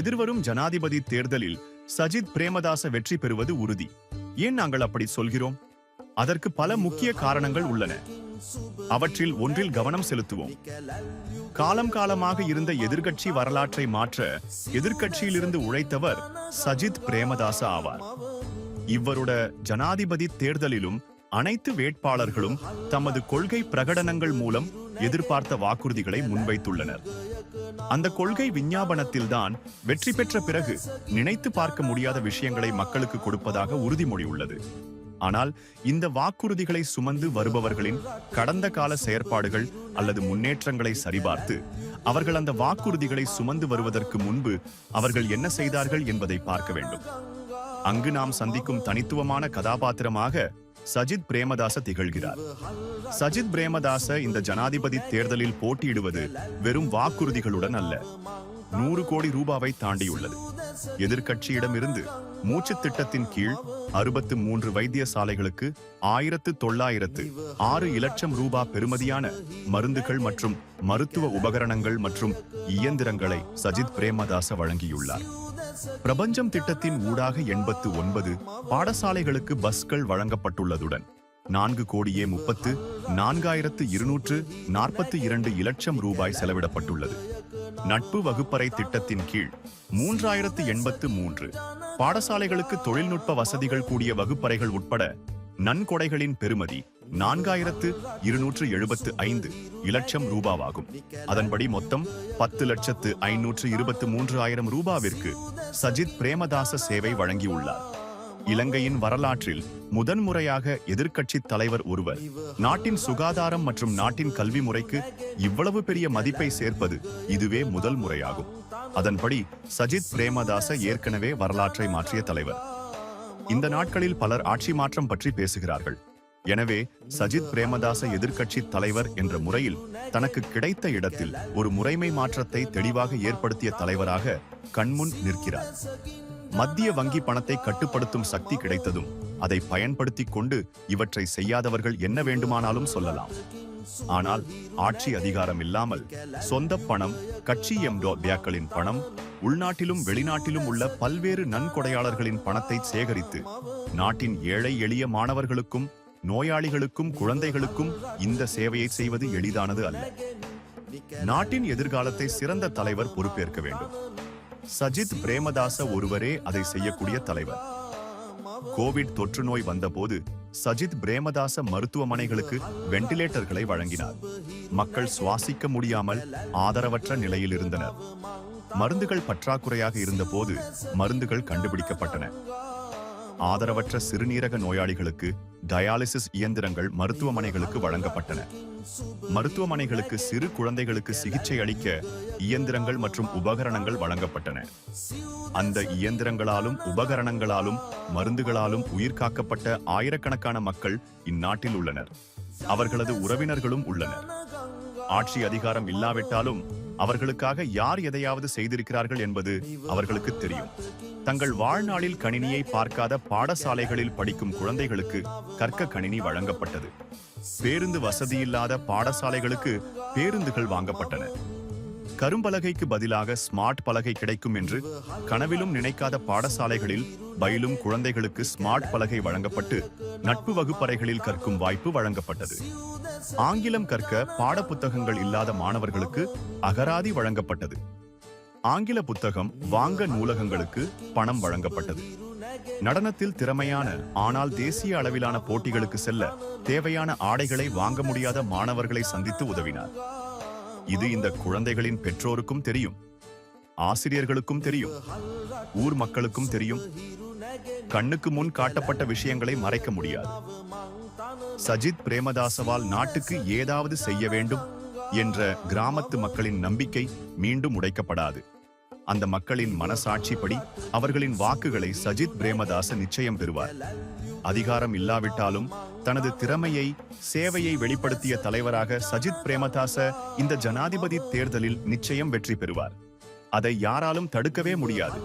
எதிர்வரும் ஜனாதிபதி தேர்தலில் சஜித் பிரேமதாச வெற்றி பெறுவது உறுதி. ஏன் நாங்கள் அப்படி சொல்கிறோம்? அதற்கு பல முக்கிய காரணங்கள் உள்ளன. அவற்றில் ஒன்றில் கவனம் செலுத்துவோம். காலம் காலமாக இருந்த எதிர்கட்சி வரலாற்றை மாற்ற எதிர்கட்சியிலிருந்து உழைத்தவர் சஜித் பிரேமதாச ஆவார். இவரோட ஜனாதிபதி தேர்தலிலும் அனைத்து வேட்பாளர்களும் தமது கொள்கை பிரகடனங்கள் மூலம் எதிர்பார்த்த வாக்குறுதிகளை முன்வைத்துள்ளனர். அந்த கொள்கை விஞ்ஞாபனத்தில்தான் வெற்றி பெற்ற பிறகு நினைத்து பார்க்க முடியாத விஷயங்களை மக்களுக்கு கொடுப்பதாக உறுதிமொழி உள்ளது. ஆனால் இந்த வாக்குறுதிகளை சுமந்து வருபவர்களின் கடந்த கால செயற்பாடுகள் அல்லது முன்னேற்றங்களை சரிபார்த்து அவர்கள் அந்த வாக்குறுதிகளை சுமந்து வருவதற்கு முன்பு அவர்கள் என்ன செய்தார்கள் என்பதை பார்க்க வேண்டும். அங்கு நாம் சந்திக்கும் தனித்துவமான கதாபாத்திரமாக சஜித் பிரேமதாச திகழ்கிறார். சஜித் பிரேமதாச இந்த ஜனாதிபதி தேர்தலில் போட்டியிடுவது வெறும் வாக்குறுதிகளுடன் அல்ல. நூறு கோடி ரூபாவை தாண்டியுள்ளது. எதிர்கட்சியிடமிருந்து மூச்சு திட்டத்தின் கீழ் அறுபத்து மூன்று வைத்தியசாலைகளுக்கு ஆயிரத்து தொள்ளாயிரத்து ஆறு இலட்சம் ரூபா பெறுமதியான மருந்துகள் மற்றும் மருத்துவ உபகரணங்கள் மற்றும் இயந்திரங்களை சஜித் பிரேமதாச வழங்கியுள்ளார். பிரபஞ்சம் திட்டத்தின் ஊடாக எண்பத்து ஒன்பது பாடசாலைகளுக்கு பஸ்கள் வழங்கப்பட்டுள்ளதுடன் நான்கு கோடியே முப்பத்து நான்காயிரத்து இருநூற்று நாற்பத்தி இரண்டு இலட்சம் ரூபாய் செலவிடப்பட்டுள்ளது. நட்பு வகுப்பறை திட்டத்தின் கீழ் மூன்றாயிரத்து எண்பத்து மூன்று பாடசாலைகளுக்கு தொழில்நுட்ப வசதிகள் கூடிய வகுப்பறைகள் உட்பட நன்கொடைகளின் பெறுமதி நான்காயிரத்து இருநூற்று எழுபத்து ஐந்து இலட்சம் ரூபாவாகும். அதன்படி மொத்தம் பத்து லட்சத்து ஐநூற்று இருபத்து மூன்று ஆயிரம் ரூபாவிற்கு சஜித் பிரேமதாச சேவை வழங்கியுள்ளார். இலங்கையின் வரலாற்றில் முதன்முறையாக எதிர்க்கட்சி தலைவர் ஒருவர் நாட்டின் சுகாதாரம் மற்றும் நாட்டின் கல்வி முறைக்கு இவ்வளவு பெரிய மதிப்பை சேர்ப்பது இதுவே முதல் முறையாகும். அதன்படி சஜித் பிரேமதாச ஏற்கனவே வரலாற்றை மாற்றிய தலைவர். இந்த நாட்களில் பலர் ஆட்சி மாற்றம் பற்றி பேசுகிறார்கள். எனவே சஜித் பிரேமதாச எதிர்க்கட்சி தலைவர் என்ற முறையில் தனக்கு கிடைத்த இடத்தில் ஒரு முறைமை மாற்றத்தை தெளிவாக ஏற்படுத்திய தலைவராக கண்முன் நிற்கிறார். மத்திய வங்கி பணத்தை கட்டுப்படுத்தும் சக்தி கிடைத்ததும் அதை பயன்படுத்திக் கொண்டு இவற்றை செய்யாதவர்கள் என்ன வேண்டுமானாலும் சொல்லலாம். ஆனால் ஆட்சி அதிகாரம் இல்லாமல் சொந்த பணம் கட்சி எம்டோபியாக்களின் பணம் உள்நாட்டிலும் வெளிநாட்டிலும் உள்ள பல்வேறு நன்கொடையாளர்களின் பணத்தை சேகரித்து நாட்டின் ஏழை எளிய மாணவர்களுக்கும் நோயாளிகளுக்கும் குழந்தைகளுக்கும் இந்த சேவையை செய்வது எளிதானது அல்ல. நாட்டின் எதிர்காலத்தை சிறந்த தலைவர் பொறுப்பேற்க வேண்டும். சஜித் பிரேமதாச ஒருவரே அதை செய்யக்கூடிய தலைவர். கோவிட் தொற்று நோய் வந்தபோது சஜித் பிரேமதாச மருத்துவமனைகளுக்கு வெண்டிலேட்டர்களை வழங்கினார். மக்கள் சுவாசிக்க முடியாமல் ஆதரவற்ற நிலையில் இருந்தனர். மருந்துகள் பற்றாக்குறையாக இருந்தபோது மருந்துகள் கண்டுபிடிக்கப்பட்டன. ஆதரவற்ற சிறுநீரக நோயாளிகளுக்கு டயாலிசிஸ் இயந்திரங்கள் மருத்துவமனைகளுக்கு வழங்கப்பட்டன. மருத்துவமனைகளுக்கு சிறு குழந்தைகளுக்கு சிகிச்சை அளிக்க இயந்திரங்கள் மற்றும் உபகரணங்கள் வழங்கப்பட்டன. அந்த இயந்திரங்களாலும் உபகரணங்களாலும் மருந்துகளாலும் உயிர் காக்கப்பட்ட ஆயிரக்கணக்கான மக்கள் இந்நாட்டில் உள்ளனர். அவர்களது உறவினர்களும் உள்ளனர். ஆட்சி அதிகாரம் இல்லாவிட்டாலும் அவர்களுக்காக யார் எதையாவது செய்திருக்கிறார்கள் என்பது அவர்களுக்கு தெரியும். தங்கள் வாழ்நாளில் கணினியை பார்க்காத பாடசாலைகளில் படிக்கும் குழந்தைகளுக்கு கற்க கணினி வழங்கப்பட்டது. பேருந்து வசதியில்லாத பாடசாலைகளுக்கு பேருந்துகள் வாங்கப்பட்டன. கரும்பலகைக்கு பதிலாக ஸ்மார்ட் பலகை கிடைக்கும் என்று கனவிலும் நினைக்காத பாடசாலைகளில் பயிலும் குழந்தைகளுக்கு ஸ்மார்ட் பலகை வழங்கப்பட்டு நட்பு வகுப்பறைகளில் கற்கும் வாய்ப்பு வழங்கப்பட்டது. ஆங்கிலம் கற்க பாடப்புத்தகங்கள் இல்லாத மாணவர்களுக்கு அகராதி வழங்கப்பட்டது. ஆங்கில புத்தகம் வாங்க நூலகங்களுக்கு பணம் வழங்கப்பட்டது. நடனத்தில் திறமையான ஆனால் தேசிய அளவிலான போட்டிகளுக்கு செல்ல தேவையான ஆடைகளை வாங்க முடியாத மாணவர்களை சந்தித்து உதவினார். இது இந்த குழந்தைகளின் பெற்றோருக்கும் தெரியும் ஆசிரியர்களுக்கும் தெரியும் ஊர் மக்களுக்கும் தெரியும். கண்ணுக்கு முன் காட்டப்பட்ட விஷயங்களை மறைக்க முடியாது. சஜித் பிரேமதாசவால் நாட்டுக்கு ஏதாவது செய்ய வேண்டும் என்ற கிராமத்து மக்களின் நம்பிக்கை மீண்டும் உடைக்கப்படாது. அந்த மக்களின் மனசாட்சிப்படி அவர்களின் வாக்குகளை சஜித் பிரேமதாச நிச்சயம் பெறுவார். அதிகாரம் இல்லாவிட்டாலும் தனது திறமையை சேவையை வெளிப்படுத்திய தலைவராக சஜித் பிரேமதாச இந்த ஜனாதிபதி தேர்தலில் நிச்சயம் வெற்றி பெறுவார். அதை யாராலும் தடுக்கவே முடியாது.